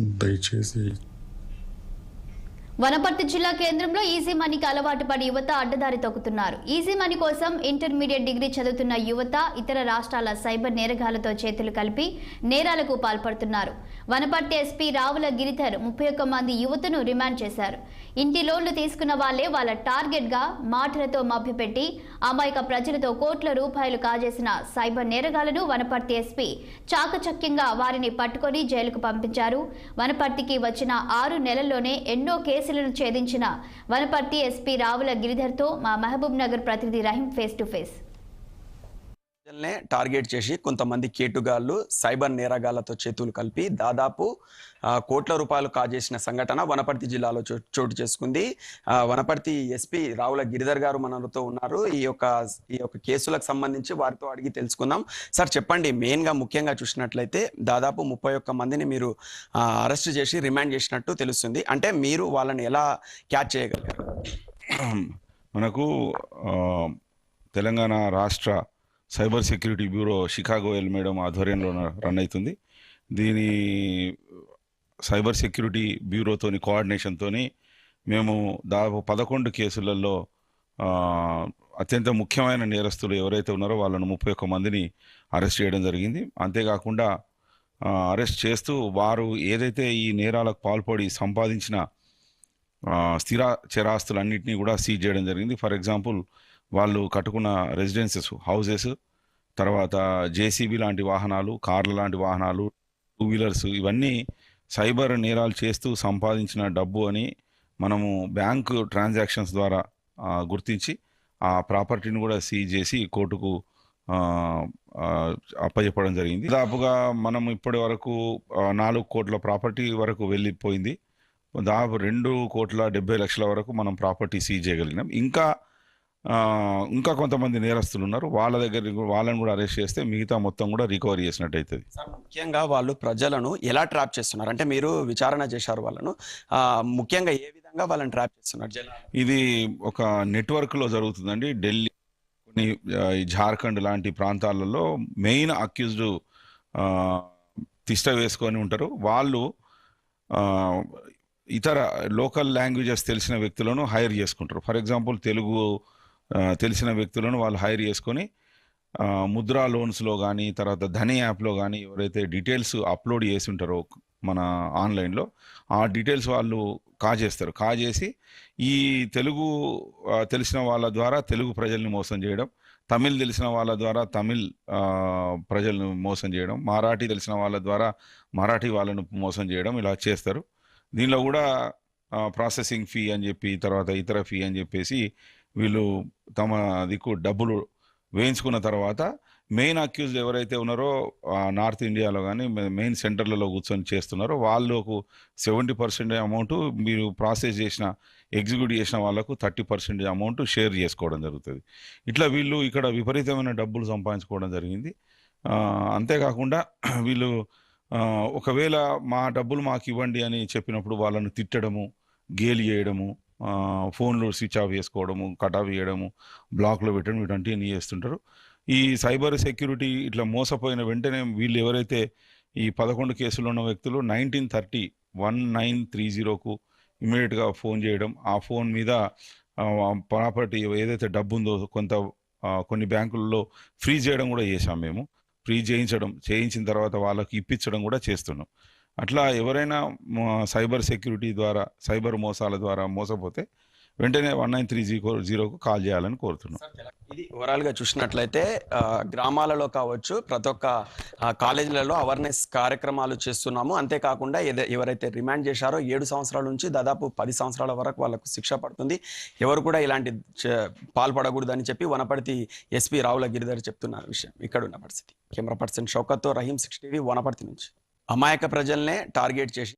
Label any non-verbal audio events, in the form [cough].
దయచేసి వనపర్తి జిల్లా కేంద్రంలో ఈజీ మనీకి అలవాటు పడి యువత అడ్డదారి తొక్కుతున్నారు. ఈజీ మనీ కోసం ఇంటర్మీడియట్ డిగ్రీ చదువుతున్న యువత ఇతర రాష్ట్రాల సైబర్ నేరగాలతో చేతులు కలిపి నేరాలకు పాల్పడుతున్నారు. వనపర్తి ఎస్పీ రావుల గిరిధర్ ముప్పై ఒక్క మంది యువతను రిమాండ్ చేశారు. ఇంటి లోన్లు తీసుకున్న వాళ్ళే వాళ్ళ టార్గెట్గా మాటలతో మభ్యపెట్టి అమాయక ప్రజలతో కోట్ల రూపాయలు కాజేసిన సైబర్ నేరగాలను వనపర్తి ఎస్పీ చాకచక్యంగా వారిని పట్టుకొని జైలుకు పంపించారు. వనపర్తికి వచ్చిన ఆరు నెలల్లోనే ఎన్నో కేసులను ఛేదించిన వనపర్తి ఎస్పీ రావుల గిరిధర్తో మా మహబూబ్ నగర్ ప్రతినిధి రహీం ఫేస్ టు ఫేస్. ప్రజల్నే టార్గెట్ చేసి కొంతమంది కేటుగాళ్ళు సైబర్ నేరగాళ్ళతో చేతులు కలిపి దాదాపు కోట్ల రూపాయలు కాజేసిన సంఘటన వనపర్తి జిల్లాలో చో- చోటు చేసుకుంది. వనపర్తి ఎస్పీ రావుల గిరిధర్ గారు మనతో ఉన్నారు. ఈ యొక్క ఈ యొక్క కేసులకు సంబంధించి వారితో అడిగి తెలుసుకుందాం. సార్ చెప్పండి మెయిన్గా ముఖ్యంగా చూసినట్లయితే దాదాపు ముప్పై ఒక్క మందిని మీరు అరెస్ట్ చేసి రిమాండ్ చేసినట్టు తెలుస్తుంది. అంటే మీరు వాళ్ళని ఎలా క్యాచ్ చేయగలిగారు? మనకు తెలంగాణ రాష్ట్ర సైబర్ సెక్యూరిటీ బ్యూరో షికాగో ఎల్ మేడం ఆధ్వర్యంలో రన్ అవుతుంది దీని సైబర్ సెక్యూరిటీ బ్యూరోతోని కోఆర్డినేషన్తోని మేము దాదాపు పదకొండు కేసులలో అత్యంత ముఖ్యమైన నేరస్తులు ఎవరైతే ఉన్నారో వాళ్ళను ముప్పై ఒక్క మందిని అరెస్ట్ చేయడం జరిగింది. అంతేకాకుండా అరెస్ట్ చేస్తూ వారు ఏదైతే ఈ నేరాలకు పాల్పడి సంపాదించిన స్థిర చరాస్తులన్నింటినీ కూడా సీజ్ చేయడం జరిగింది. ఫర్ ఎగ్జాంపుల్ వాళ్ళు కట్టుకున్న రెసిడెన్సెస్ హౌసెస్ తర్వాత జేసీబీ లాంటి వాహనాలు కార్ల లాంటి వాహనాలు టూ వీలర్స్ ఇవన్నీ సైబర్ నేరాలు చేస్తూ సంపాదించిన డబ్బు అని మనము బ్యాంకు ట్రాన్సాక్షన్స్ ద్వారా గుర్తించి ఆ ప్రాపర్టీని కూడా సీజ్ చేసి కోర్టుకు అప్పచెప్పడం జరిగింది. దాదాపుగా మనం ఇప్పటి వరకు నాలుగు కోట్ల ప్రాపర్టీ వరకు వెళ్ళిపోయింది. దాదాపు రెండు కోట్ల డెబ్బై లక్షల వరకు మనం ప్రాపర్టీ సీజ్ చేయగలిగినాం. ఇంకా ఇంకా కొంతమంది నేరస్తులు ఉన్నారు వాళ్ళ దగ్గర వాళ్ళని కూడా అరెస్ట్ చేస్తే మిగతా మొత్తం కూడా రికవరీ చేసినట్టు అవుతుంది ముఖ్యంగా వాళ్ళు ప్రజలను ఎలా ట్రాప్ చేస్తున్నారు? అంటే మీరు విచారణ చేశారు వాళ్ళను. ముఖ్యంగా ఏ విధంగా వాళ్ళని ట్రాప్ చేస్తున్నారు ఇది ఒక నెట్వర్క్లో జరుగుతుందండి. ఢిల్లీ కొన్ని జార్ఖండ్ లాంటి ప్రాంతాలలో మెయిన్ అక్యూజ్డ్ తిష్ట వేసుకొని ఉంటారు. వాళ్ళు ఇతర లోకల్ లాంగ్వేజెస్ తెలిసిన వ్యక్తులను హైర్ చేసుకుంటారు. ఫర్ ఎగ్జాంపుల్ తెలుగు తెలిసిన వ్యక్తులను వాళ్ళు హైర్ చేసుకొని ముద్రా లోన్స్లో కానీ తర్వాత ధని యాప్లో కానీ ఎవరైతే డీటెయిల్స్ అప్లోడ్ చేసి ఉంటారో మన ఆన్లైన్లో ఆ డీటెయిల్స్ వాళ్ళు కాజేస్తారు. కాజేసి ఈ తెలుగు తెలిసిన వాళ్ళ ద్వారా తెలుగు ప్రజల్ని మోసం చేయడం తమిళ్ తెలిసిన వాళ్ళ ద్వారా తమిళ్ ప్రజలను మోసం చేయడం మరాఠీ తెలిసిన వాళ్ళ ద్వారా మరాఠీ వాళ్ళను మోసం చేయడం ఇలా చేస్తారు. దీనిలో కూడా ప్రాసెసింగ్ ఫీ అని చెప్పి తర్వాత ఇతర ఫీ అని చెప్పేసి వీళ్ళు తమ దిక్కు డబ్బులు వేయించుకున్న తర్వాత మెయిన్ అక్యూజ్డ్ ఎవరైతే ఉన్నారో నార్త్ ఇండియాలో కానీ మెయిన్ సెంటర్లలో కూర్చొని చేస్తున్నారో వాళ్ళకు సెవెంటీ పర్సెంట్ అమౌంట్ మీరు ప్రాసెస్ చేసిన ఎగ్జిక్యూట్ చేసిన వాళ్ళకు థర్టీ పర్సెంట్ అమౌంట్ షేర్ చేసుకోవడం జరుగుతుంది. ఇట్లా వీళ్ళు ఇక్కడ విపరీతమైన డబ్బులు సంపాదించుకోవడం జరిగింది. అంతేకాకుండా [clears throat] వీళ్ళు ఒకవేళ మా డబ్బులు మాకు ఇవ్వండి అని చెప్పినప్పుడు వాళ్ళను తిట్టడము గేలి చేయడము ఫోన్లు స్విచ్ ఆఫ్ చేసుకోవడము కట్ ఆఫ్ చేయడము బ్లాక్లో పెట్టడం ఇటువంటివన్నీ చేస్తుంటారు. ఈ సైబర్ సెక్యూరిటీ ఇట్లా మోసపోయిన వెంటనే వీళ్ళు ఎవరైతే ఈ పదకొండు కేసులు ఉన్న వ్యక్తులు nineteen thirty one nine three జీరోకు ఇమీడియట్గా ఫోన్ చేయడం ఆ ఫోన్ మీద ప్రాపర్టీ ఏదైతే డబ్బు ఉందో కొంత కొన్ని బ్యాంకుల్లో ఫ్రీ చేయడం కూడా చేశాం మేము. ఫ్రీ చేయించడం చేయించిన తర్వాత వాళ్ళకి ఇప్పించడం కూడా చేస్తున్నాం. అట్లా ఎవరైనా సైబర్ సెక్యూరిటీ ద్వారా సైబర్ మోసాల ద్వారా మోసపోతే వెంటనే వన్ నైన్ త్రీ జీరో జీరోకు కాల్ చేయాలని కోరుతున్నాం. ఇది ఓవరాల్గా చూసినట్లయితే గ్రామాలలో కావచ్చు ప్రతి ఒక్క కాలేజీలలో అవేర్నెస్ కార్యక్రమాలు చేస్తున్నాము. అంతేకాకుండా ఏద- ఎవరైతే రిమాండ్ చేశారో ఏడు సంవత్సరాల నుంచి దాదాపు పది సంవత్సరాల వరకు వాళ్ళకు శిక్ష పడుతుంది. ఎవరు కూడా ఇలాంటి పాల్పడకూడదని చెప్పి వనపర్తి ఎస్పీ రావుల గిరిధర్ చెప్తున్న విషయం. ఇక్కడ ఉన్న పరిస్థితి. కెమెరా పర్సన్ షౌకత్తో రహీం సిక్స్ టీవీ వనపర్తి నుంచి. అమాయక ప్రజల్నే టార్గెట్ చేసి